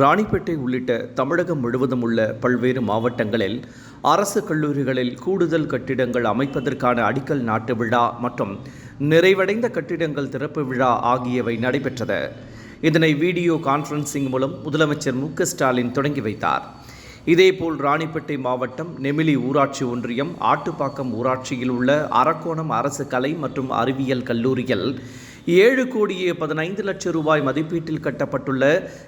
ராணிப்பேட்டை உள்ளிட்ட தமிழகம் முழுவதும் உள்ள பல்வேறு மாவட்டங்களில் அரசு கல்லூரிகளில் கூடுதல் கட்டிடங்கள் அமைப்பதற்கான அடிக்கல் நாட்டு விழா மற்றும் நிறைவடைந்த கட்டிடங்கள் திறப்பு விழா ஆகியவை நடைபெற்றது. இதனை வீடியோ கான்ஃபரன்சிங் மூலம் முதலமைச்சர் மு ஸ்டாலின் தொடங்கி வைத்தார். இதேபோல் ராணிப்பேட்டை மாவட்டம் நெமிலி ஊராட்சி ஒன்றியம் ஆட்டுப்பாக்கம் ஊராட்சியில் உள்ள அரக்கோணம் அரசு கலை மற்றும் அறிவியல் கல்லூரியில் ஏழு கோடியே பதினைந்து லட்சம் ரூபாய் மதிப்பீட்டில் கட்டப்பட்டுள்ள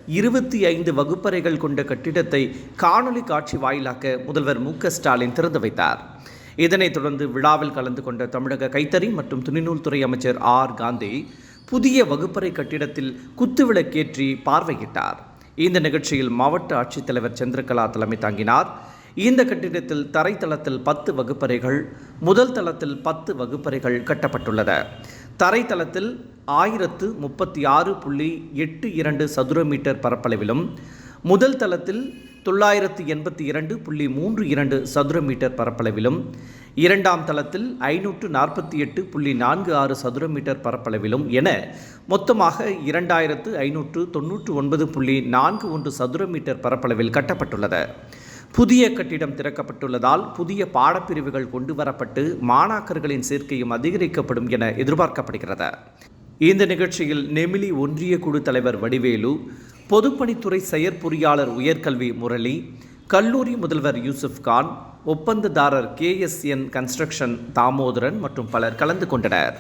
இருபத்தி ஐந்து வகுப்பறைகள் கொண்ட கட்டிடத்தை காணொலி காட்சி வாயிலாக முதல்வர் மு ஸ்டாலின் திறந்து வைத்தார். இதனைத் தொடர்ந்து விழாவில் கலந்து கொண்ட தமிழக கைத்தறி மற்றும் துணிநூல் துறை அமைச்சர் ஆர். காந்தி புதிய வகுப்பறை கட்டிடத்தில் குத்துவிளக்கேற்றி பார்வையிட்டார். இந்த நிகழ்ச்சியில் மாவட்ட ஆட்சித்தலைவர் சந்திரகலா தலைமை தாங்கினார். இந்த கட்டிடத்தில் தரைத்தளத்தில் பத்து வகுப்பறைகள் முதல் தளத்தில் பத்து வகுப்பறைகள் கட்டப்பட்டுள்ளது தரைத்தளத்தில் ஆயிரத்து முப்பத்தி ஆறு புள்ளி எட்டு இரண்டு சதுர மீட்டர் பரப்பளவிலும் முதல் தளத்தில் தொள்ளாயிரத்து எண்பத்தி இரண்டு புள்ளி மூன்று இரண்டு சதுர மீட்டர் பரப்பளவிலும் இரண்டாம் தளத்தில் ஐநூற்று நாற்பத்தி எட்டு புள்ளி நான்கு ஆறு சதுர மீட்டர் பரப்பளவிலும் என மொத்தமாக இரண்டாயிரத்து ஐநூற்று தொன்னூற்று ஒன்பது புள்ளி நான்கு ஒன்று சதுர மீட்டர் பரப்பளவில் கட்டப்பட்டுள்ளது. புதிய கட்டிடம் திறக்கப்பட்டுள்ளதால் புதிய பாடப்பிரிவுகள் கொண்டு வரப்பட்டு மாணாக்கர்களின் சேர்க்கையும் அதிகரிக்கப்படும் என எதிர்பார்க்கப்படுகிறது. இந்த நிகழ்ச்சியில் நெமிலி ஒன்றிய குழு தலைவர் வடிவேலு பொதுப்பணித்துறை செயற்பொறியாளர் உயர்கல்வி முரளி கல்லூரி முதல்வர் யூசுப் கான் ஒப்பந்ததாரர் கேஎஸ்என் கன்ஸ்ட்ரக்ஷன் தாமோதரன் மற்றும் பலர் கலந்து கொண்டனர்.